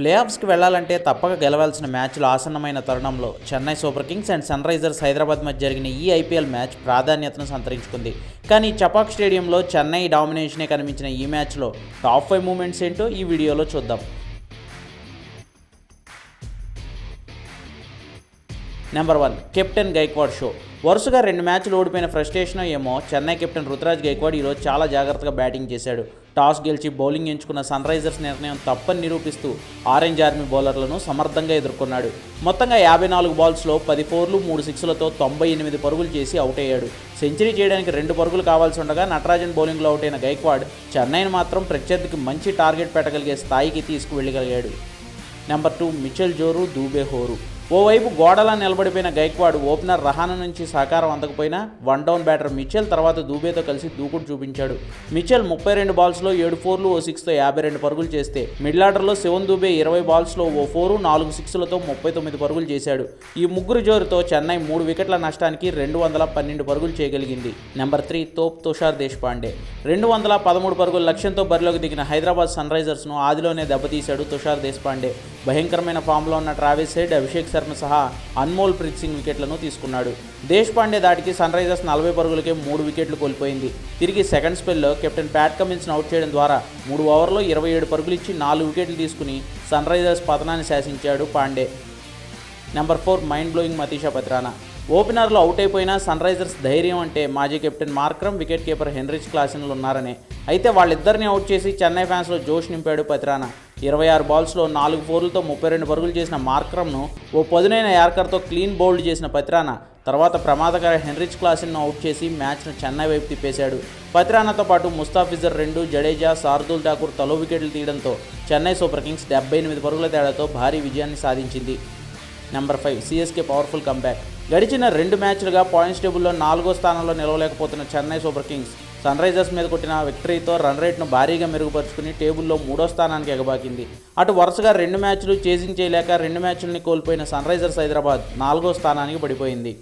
Play ఆఫ్స్కి వెళ్ళాలంటే తప్పక గెలవాల్సిన మ్యాచ్లు ఆసన్నమైన తరుణంలో Chennai super kings and Sunrisers Hyderabad మధ్య జరిగిన ఈ ఐపీఎల్ మ్యాచ్ ప్రాధాన్యతను సంతరించుకుంది. కానీ చపాక్ స్టేడియంలో చెన్నై డామినేషనే కనిపించిన ఈ మ్యాచ్లో టాప్ ఫైవ్ మూమెంట్స్ ఏంటో ఈ వీడియోలో చూద్దాం. Number one captain Gaikwad show. వరుసగా రెండు మ్యాచ్లు ఓడిపోయిన ఫ్రస్ట్రేషన్ ఏమో చెన్నై కెప్టెన్ రుతురాజ్ గైక్వాడ్ ఈరోజు చాలా జాగ్రత్తగా బ్యాటింగ్ చేశాడు. టాస్ గెలిచి బౌలింగ్ ఎంచుకున్న సన్ రైజర్స్ నిర్ణయం తప్పని నిరూపిస్తూ ఆరెంజ్ ఆర్మీ బౌలర్లను సమర్థంగా ఎదుర్కొన్నాడు. మొత్తంగా యాభై నాలుగు బాల్స్లో పది ఫోర్లు మూడు సిక్స్లతో తొంభై ఎనిమిది పరుగులు చేసి అవుట్ అయ్యాడు. సెంచరీ చేయడానికి రెండు పరుగులు కావాల్సి ఉండగా నటరాజన్ బౌలింగ్లో అవుట్ అయిన గైక్వాడ్ చెన్నైని మాత్రం ప్రత్యర్థికి మంచి టార్గెట్ పెట్టగలిగే స్థాయికి తీసుకువెళ్ళగలిగాడు. నెంబర్ టూ మిచెల్ జోరు దూబే హోరు. ఓవైపు గోడలా నిలబడిపోయిన గైక్వాడ్ ఓపెనర్ రహాన నుంచి సహకారం అందకపోయినా వన్ డౌన్ బ్యాటర్ మిచెల్ తర్వాత దూబేతో కలిసి దూకుడు చూపించాడు. మిచెల్ ముప్పై రెండు బాల్స్లో ఏడు ఫోర్లు ఓ సిక్స్తో యాభై రెండు పరుగులు చేస్తే మిడిల్ ఆర్డర్లో శివన్ దూబే ఇరవై బాల్స్లో ఓ ఫోరు నాలుగు సిక్స్లతో ముప్పై తొమ్మిది పరుగులు చేశాడు. ఈ ముగ్గురు జోరుతో చెన్నై మూడు వికెట్ల నష్టానికి రెండు వందల పన్నెండు పరుగులు చేయగలిగింది. నెంబర్ త్రీ తోప్ తుషార్ దేశపాండే. రెండు వందల పదమూడు పరుగుల లక్ష్యంతో బరిలోకి దిగిన హైదరాబాద్ సన్ రైజర్స్ను ఆదిలోనే దెబ్బతీశాడు తుషార్ దేశపాండే. భయంకరమైన ఫామ్లో ఉన్న ట్రావిస్ హెడ్ అభిషేక్ శర్మ సహా అన్మోల్ ప్రీత్ సింగ్ వికెట్లను తీసుకున్నాడు. దేశపాండే దాటికి సన్ రైజర్స్ నలభై పరుగులకే మూడు వికెట్లు కోల్పోయింది. తిరిగి సెకండ్ స్పెల్లో కెప్టెన్ ప్యాట్ కమిన్స్ను అవుట్ చేయడం ద్వారా మూడు ఓవర్లో ఇరవై ఏడు పరుగులు ఇచ్చి నాలుగు వికెట్లు తీసుకుని సన్ రైజర్స్ పతనాన్ని శాసించాడు Pandey. Number four mind blowing Matheesha Pathirana. ఓపెనర్లో out అయిపోయినా సన్ రైజర్స్ ధైర్యం అంటే మాజీ captain Markram wicket keeper Heinrich క్లాసిన్లు ఉన్నారనే. అయితే వాళ్ళిద్దరిని అవుట్ చేసి చెన్నై ఫ్యాన్స్లో జోష్ నింపాడు పత్రానా. ఇరవై ఆరు బాల్స్లో నాలుగు ఫోర్లతో ముప్పై రెండు పరుగులు చేసిన మార్క్రమ్ను ఓ పదునైన యార్కర్తో క్లీన్ బౌల్డ్ చేసిన పత్రాన తర్వాత ప్రమాదకర హెన్రిచ్ క్లాసిన్ను అవుట్ చేసి మ్యాచ్ను చెన్నై వైపు తిప్పేశాడు. పత్రానతో పాటు ముస్తాఫిజర్ రెండు జడేజా శార్దుల్ ఠాకూర్ తలో వికెట్లు తీయడంతో చెన్నై సూపర్ కింగ్స్ డెబ్బై ఎనిమిది పరుగుల తేడాతో భారీ విజయాన్ని సాధించింది. Number five CSK powerful comeback. గడిచిన రెండు మ్యాచ్లుగా పాయింట్స్ టేబుల్లో నాలుగో స్థానంలో నిలవలేకపోతున్న Chennai super Kings Sunrisers మీద కొట్టిన విక్టరీతో రన్ రేట్ను భారీగా మెరుగుపరుచుకుని టేబుల్లో మూడో స్థానానికి ఎగబాకింది. అటు వరుసగా రెండు మ్యాచ్లు చేజింగ్ చేయలేక రెండు మ్యాచ్లని కోల్పోయిన సన్ రైజర్స్ హైదరాబాద్ నాలుగో స్థానానికి పడిపోయింది.